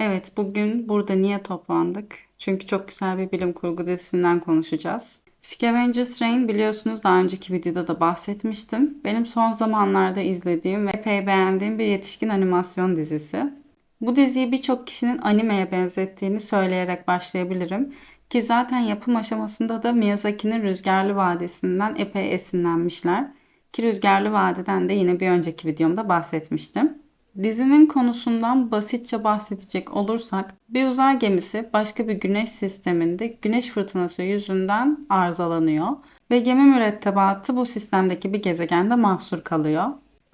Evet, bugün burada niye toplandık? Çünkü çok güzel bir bilim kurgu dizisinden konuşacağız. Scavengers Reign biliyorsunuz daha önceki videoda da bahsetmiştim. Benim son zamanlarda izlediğim ve epey beğendiğim bir yetişkin animasyon dizisi. Bu diziyi birçok kişinin animeye benzettiğini söyleyerek başlayabilirim. Ki zaten yapım aşamasında da Miyazaki'nin Rüzgarlı Vadisi'nden epey esinlenmişler. Ki Rüzgarlı Vadiden de yine bir önceki videomda bahsetmiştim. Dizinin konusundan basitçe bahsedecek olursak bir uzay gemisi başka bir güneş sisteminde güneş fırtınası yüzünden arızalanıyor ve gemi mürettebatı bu sistemdeki bir gezegende mahsur kalıyor.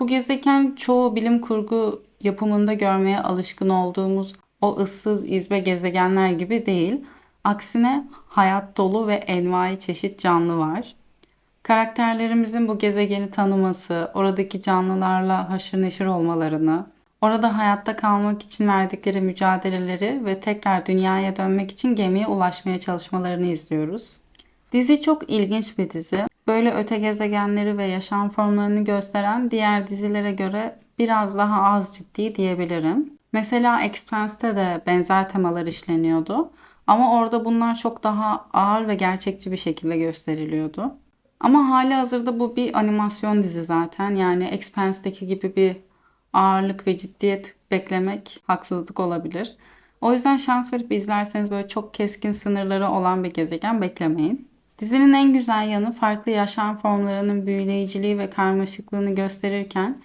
Bu gezegen çoğu bilim kurgu yapımında görmeye alışkın olduğumuz o ıssız izbe gezegenler gibi değil. Aksine hayat dolu ve envai çeşit canlı var. Karakterlerimizin bu gezegeni tanıması, oradaki canlılarla haşır neşir olmalarını, orada hayatta kalmak için verdikleri mücadeleleri ve tekrar dünyaya dönmek için gemiye ulaşmaya çalışmalarını izliyoruz. Dizi çok ilginç bir dizi. Böyle öte gezegenleri ve yaşam formlarını gösteren diğer dizilere göre biraz daha az ciddi diyebilirim. Mesela Expanse'te de benzer temalar işleniyordu. Ama orada bunlar çok daha ağır ve gerçekçi bir şekilde gösteriliyordu. Ama hali hazırda bu bir animasyon dizi zaten. Yani Expanse'deki gibi bir ağırlık ve ciddiyet beklemek haksızlık olabilir. O yüzden şans verip izlerseniz böyle çok keskin sınırları olan bir gezegen beklemeyin. Dizinin en güzel yanı farklı yaşam formlarının büyüleyiciliği ve karmaşıklığını gösterirken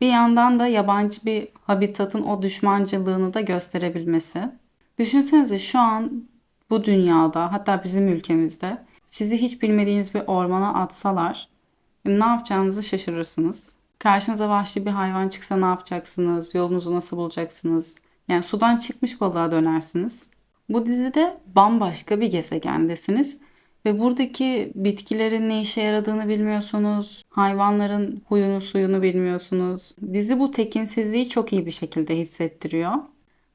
bir yandan da yabancı bir habitatın o düşmancılığını da gösterebilmesi. Düşünsenize şu an bu dünyada hatta bizim ülkemizde sizi hiç bilmediğiniz bir ormana atsalar ne yapacağınızı şaşırırsınız. Karşınıza vahşi bir hayvan çıksa ne yapacaksınız? Yolunuzu nasıl bulacaksınız? Yani sudan çıkmış balığa dönersiniz. Bu dizide bambaşka bir gezegendesiniz ve buradaki bitkilerin ne işe yaradığını bilmiyorsunuz. Hayvanların huyunu suyunu bilmiyorsunuz. Dizi bu tekinsizliği çok iyi bir şekilde hissettiriyor.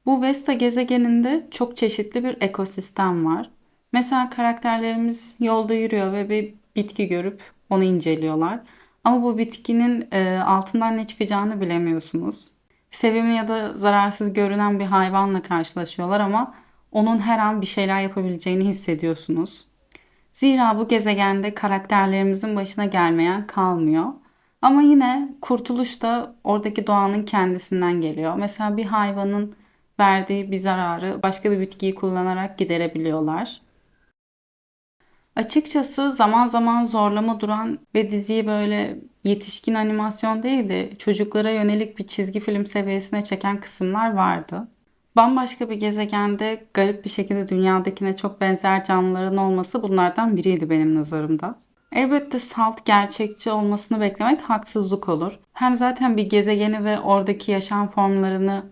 Bu Vesta gezegeninde çok çeşitli bir ekosistem var. Mesela karakterlerimiz yolda yürüyor ve bir bitki görüp onu inceliyorlar. Ama bu bitkinin e, altından ne çıkacağını bilemiyorsunuz. Sevimli ya da zararsız görünen bir hayvanla karşılaşıyorlar ama onun her an bir şeyler yapabileceğini hissediyorsunuz. Zira bu gezegende karakterlerimizin başına gelmeyen kalmıyor. Ama yine kurtuluş da oradaki doğanın kendisinden geliyor. Mesela bir hayvanın verdiği bir zararı başka bir bitkiyi kullanarak giderebiliyorlar. Açıkçası zaman zaman zorlama duran ve diziyi böyle yetişkin animasyon değil de çocuklara yönelik bir çizgi film seviyesine çeken kısımlar vardı. Bambaşka bir gezegende garip bir şekilde dünyadakine çok benzer canlıların olması bunlardan biriydi benim nazarımda. Elbette salt gerçekçi olmasını beklemek haksızlık olur. Hem zaten bir gezegeni ve oradaki yaşam formlarını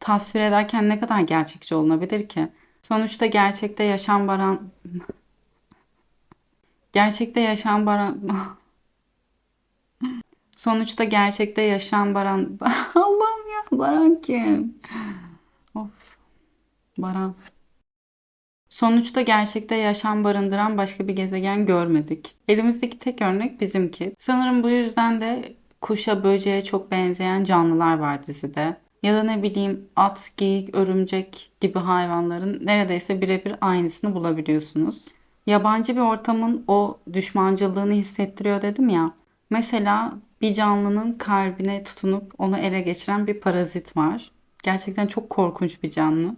tasvir ederken ne kadar gerçekçi olunabilir ki? Sonuçta gerçekte yaşam baran Gerçekte yaşam baran Sonuçta gerçekte yaşam baran Allah'ım ya baran kim? Of. Baran. Sonuçta gerçekte yaşam barındıran başka bir gezegen görmedik. Elimizdeki tek örnek bizimki. Sanırım bu yüzden de kuşa böceğe çok benzeyen canlılar var dizide. Ya da ne bileyim at, geyik, örümcek gibi hayvanların neredeyse birebir aynısını bulabiliyorsunuz. Yabancı bir ortamın o düşmancılığını hissettiriyor dedim ya. Mesela bir canlının kalbine tutunup onu ele geçiren bir parazit var. Gerçekten çok korkunç bir canlı.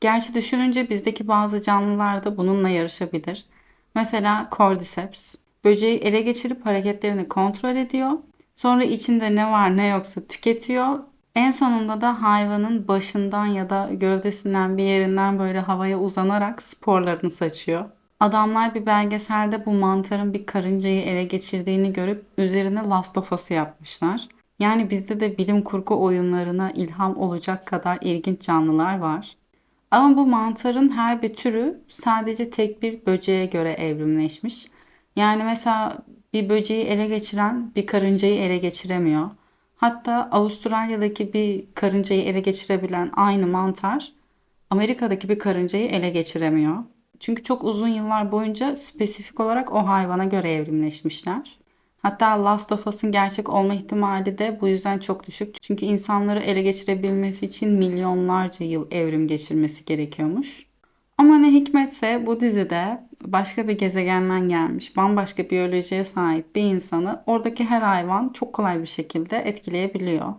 Gerçi düşününce bizdeki bazı canlılar da bununla yarışabilir. Mesela Cordyceps. Böceği ele geçirip hareketlerini kontrol ediyor. Sonra içinde ne var ne yoksa tüketiyor. En sonunda da hayvanın başından ya da gövdesinden bir yerinden böyle havaya uzanarak sporlarını saçıyor. Adamlar bir belgeselde bu mantarın bir karıncayı ele geçirdiğini görüp üzerine Last of Us'ı yapmışlar. Yani bizde de bilim kurgu oyunlarına ilham olacak kadar ilginç canlılar var. Ama bu mantarın her bir türü sadece tek bir böceğe göre evrimleşmiş. Yani mesela bir böceği ele geçiren bir karıncayı ele geçiremiyor. Hatta Avustralya'daki bir karıncayı ele geçirebilen aynı mantar Amerika'daki bir karıncayı ele geçiremiyor. Çünkü çok uzun yıllar boyunca spesifik olarak o hayvana göre evrimleşmişler. Hatta Last of Us'ın gerçek olma ihtimali de bu yüzden çok düşük. Çünkü insanları ele geçirebilmesi için milyonlarca yıl evrim geçirmesi gerekiyormuş. Ama ne hikmetse bu dizide başka bir gezegenden gelmiş, bambaşka biyolojiye sahip bir insanı oradaki her hayvan çok kolay bir şekilde etkileyebiliyor.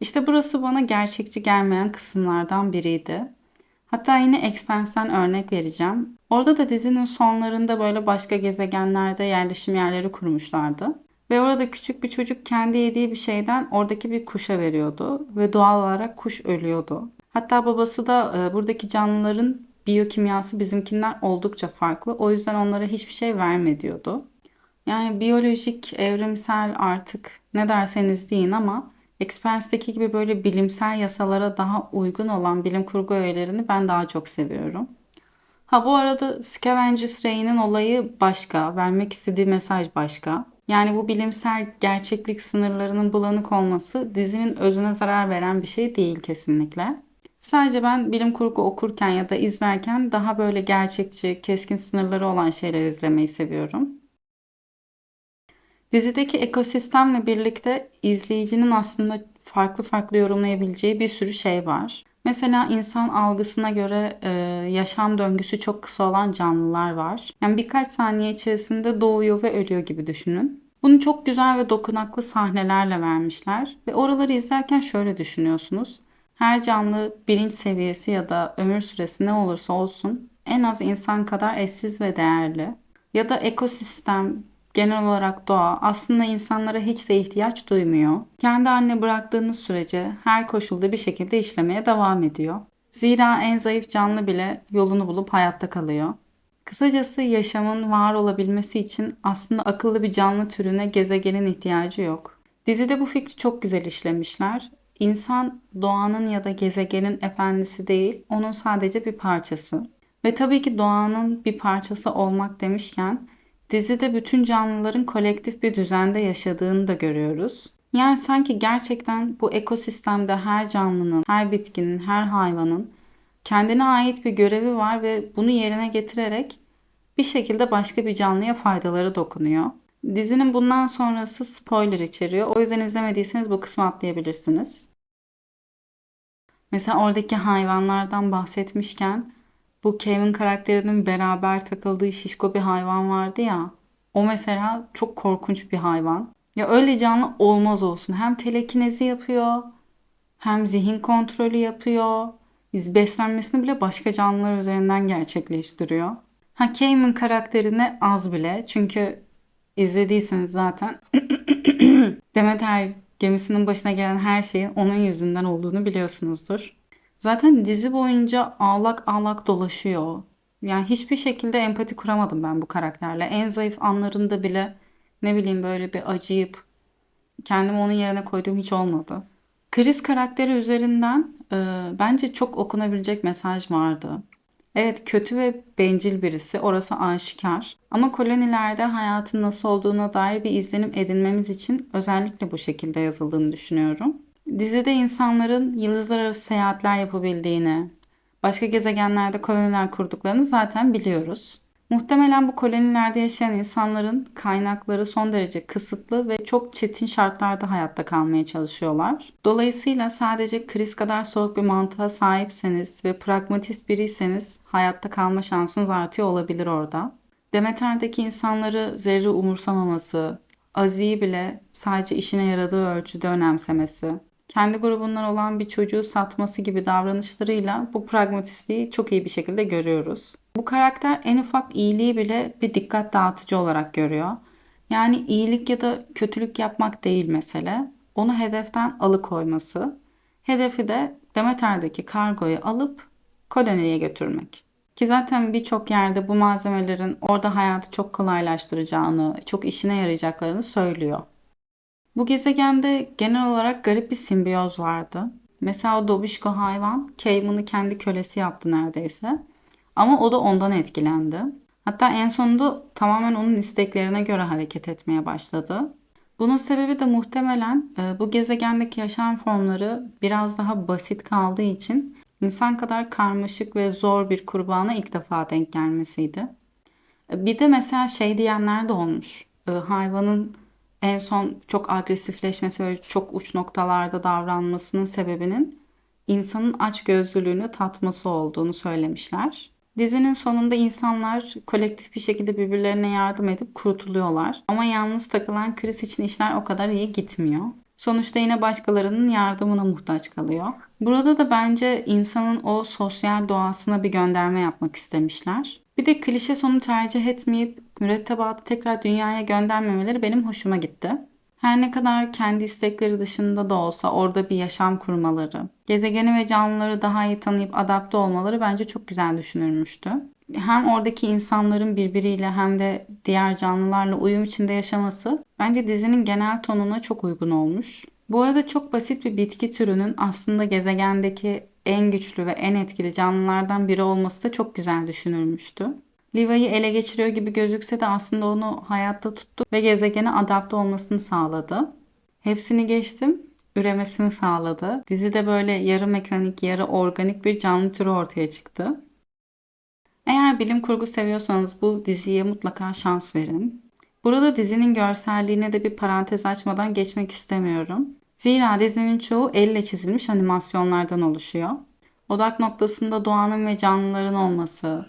İşte burası bana gerçekçi gelmeyen kısımlardan biriydi. Hatta yine Expanse'den örnek vereceğim. Orada da dizinin sonlarında böyle başka gezegenlerde yerleşim yerleri kurmuşlardı. Ve orada küçük bir çocuk kendi yediği bir şeyden oradaki bir kuşa veriyordu. Ve doğal olarak kuş ölüyordu. Hatta babası da e, buradaki canlıların biyokimyası bizimkinden oldukça farklı. O yüzden onlara hiçbir şey verme diyordu. Yani biyolojik, evrimsel artık ne derseniz deyin ama Expanse'deki gibi böyle bilimsel yasalara daha uygun olan bilim kurgu öğelerini ben daha çok seviyorum. Ha bu arada Scavengers Ray'nin olayı başka, vermek istediği mesaj başka. Yani bu bilimsel gerçeklik sınırlarının bulanık olması dizinin özüne zarar veren bir şey değil kesinlikle. Sadece ben bilim kurgu okurken ya da izlerken daha böyle gerçekçi, keskin sınırları olan şeyler izlemeyi seviyorum. Dizideki ekosistemle birlikte izleyicinin aslında farklı farklı yorumlayabileceği bir sürü şey var. Mesela insan algısına göre e, yaşam döngüsü çok kısa olan canlılar var. Yani birkaç saniye içerisinde doğuyor ve ölüyor gibi düşünün. Bunu çok güzel ve dokunaklı sahnelerle vermişler ve oraları izlerken şöyle düşünüyorsunuz. Her canlı bilinç seviyesi ya da ömür süresi ne olursa olsun en az insan kadar eşsiz ve değerli. Ya da ekosistem, genel olarak doğa aslında insanlara hiç de ihtiyaç duymuyor. Kendi haline bıraktığınız sürece her koşulda bir şekilde işlemeye devam ediyor. Zira en zayıf canlı bile yolunu bulup hayatta kalıyor. Kısacası yaşamın var olabilmesi için aslında akıllı bir canlı türüne gezegenin ihtiyacı yok. Dizide bu fikri çok güzel işlemişler. İnsan doğanın ya da gezegenin efendisi değil, onun sadece bir parçası. Ve tabii ki doğanın bir parçası olmak demişken dizide bütün canlıların kolektif bir düzende yaşadığını da görüyoruz. Yani sanki gerçekten bu ekosistemde her canlının, her bitkinin, her hayvanın kendine ait bir görevi var ve bunu yerine getirerek bir şekilde başka bir canlıya faydaları dokunuyor. Dizinin bundan sonrası spoiler içeriyor. O yüzden izlemediyseniz bu kısmı atlayabilirsiniz. Mesela oradaki hayvanlardan bahsetmişken bu Kevin karakterinin beraber takıldığı şişko bir hayvan vardı ya. O mesela çok korkunç bir hayvan. Ya öyle canlı olmaz olsun. Hem telekinezi yapıyor, hem zihin kontrolü yapıyor. Biz beslenmesini bile başka canlılar üzerinden gerçekleştiriyor. Ha Cayman karakterine az bile. Çünkü izlediyseniz zaten Demeter gemisinin başına gelen her şeyin onun yüzünden olduğunu biliyorsunuzdur. Zaten dizi boyunca ağlak ağlak dolaşıyor. Yani hiçbir şekilde empati kuramadım ben bu karakterle. En zayıf anlarında bile ne bileyim böyle bir acıyıp kendimi onun yerine koyduğum hiç olmadı. Chris karakteri üzerinden e, bence çok okunabilecek mesaj vardı. Evet kötü ve bencil birisi orası aşikar. Ama kolonilerde hayatın nasıl olduğuna dair bir izlenim edinmemiz için özellikle bu şekilde yazıldığını düşünüyorum. Dizide insanların yıldızlar arası seyahatler yapabildiğini, başka gezegenlerde koloniler kurduklarını zaten biliyoruz. Muhtemelen bu kolonilerde yaşayan insanların kaynakları son derece kısıtlı ve çok çetin şartlarda hayatta kalmaya çalışıyorlar. Dolayısıyla sadece kriz kadar soğuk bir mantığa sahipseniz ve pragmatist biriyseniz hayatta kalma şansınız artıyor olabilir orada. Demeter'deki insanları zerre umursamaması, Azi'yi bile sadece işine yaradığı ölçüde önemsemesi, kendi grubundan olan bir çocuğu satması gibi davranışlarıyla bu pragmatistliği çok iyi bir şekilde görüyoruz. Bu karakter en ufak iyiliği bile bir dikkat dağıtıcı olarak görüyor. Yani iyilik ya da kötülük yapmak değil mesele. Onu hedeften alıkoyması. Hedefi de Demeter'deki kargoyu alıp koloniye götürmek. Ki zaten birçok yerde bu malzemelerin orada hayatı çok kolaylaştıracağını, çok işine yarayacaklarını söylüyor. Bu gezegende genel olarak garip bir simbiyoz vardı. Mesela o Dobişko hayvan Cayman'ı kendi kölesi yaptı neredeyse. Ama o da ondan etkilendi. Hatta en sonunda tamamen onun isteklerine göre hareket etmeye başladı. Bunun sebebi de muhtemelen e, bu gezegendeki yaşam formları biraz daha basit kaldığı için insan kadar karmaşık ve zor bir kurbana ilk defa denk gelmesiydi. E, bir de mesela şey diyenler de olmuş. E, hayvanın en son çok agresifleşmesi ve çok uç noktalarda davranmasının sebebinin insanın açgözlülüğünü tatması olduğunu söylemişler. Dizinin sonunda insanlar kolektif bir şekilde birbirlerine yardım edip kurtuluyorlar. Ama yalnız takılan Chris için işler o kadar iyi gitmiyor. Sonuçta yine başkalarının yardımına muhtaç kalıyor. Burada da bence insanın o sosyal doğasına bir gönderme yapmak istemişler. Bir de klişe sonu tercih etmeyip mürettebatı tekrar dünyaya göndermemeleri benim hoşuma gitti. Her ne kadar kendi istekleri dışında da olsa orada bir yaşam kurmaları, gezegeni ve canlıları daha iyi tanıyıp adapte olmaları bence çok güzel düşünülmüştü. Hem oradaki insanların birbiriyle hem de diğer canlılarla uyum içinde yaşaması bence dizinin genel tonuna çok uygun olmuş. Bu arada çok basit bir bitki türünün aslında gezegendeki en güçlü ve en etkili canlılardan biri olması da çok güzel düşünülmüştü. Liva'yı ele geçiriyor gibi gözükse de aslında onu hayatta tuttu ve gezegene adapte olmasını sağladı. Hepsini geçtim, üremesini sağladı. Dizide böyle yarı mekanik, yarı organik bir canlı türü ortaya çıktı. Eğer bilim kurgu seviyorsanız bu diziye mutlaka şans verin. Burada dizinin görselliğine de bir parantez açmadan geçmek istemiyorum. Zira dizinin çoğu elle çizilmiş animasyonlardan oluşuyor. Odak noktasında doğanın ve canlıların olması,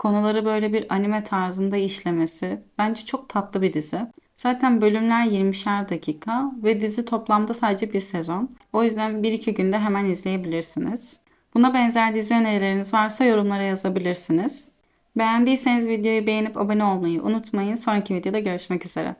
konuları böyle bir anime tarzında işlemesi bence çok tatlı bir dizi. Zaten bölümler 20'şer dakika ve dizi toplamda sadece bir sezon. O yüzden 1-2 günde hemen izleyebilirsiniz. Buna benzer dizi önerileriniz varsa yorumlara yazabilirsiniz. Beğendiyseniz videoyu beğenip abone olmayı unutmayın. Sonraki videoda görüşmek üzere.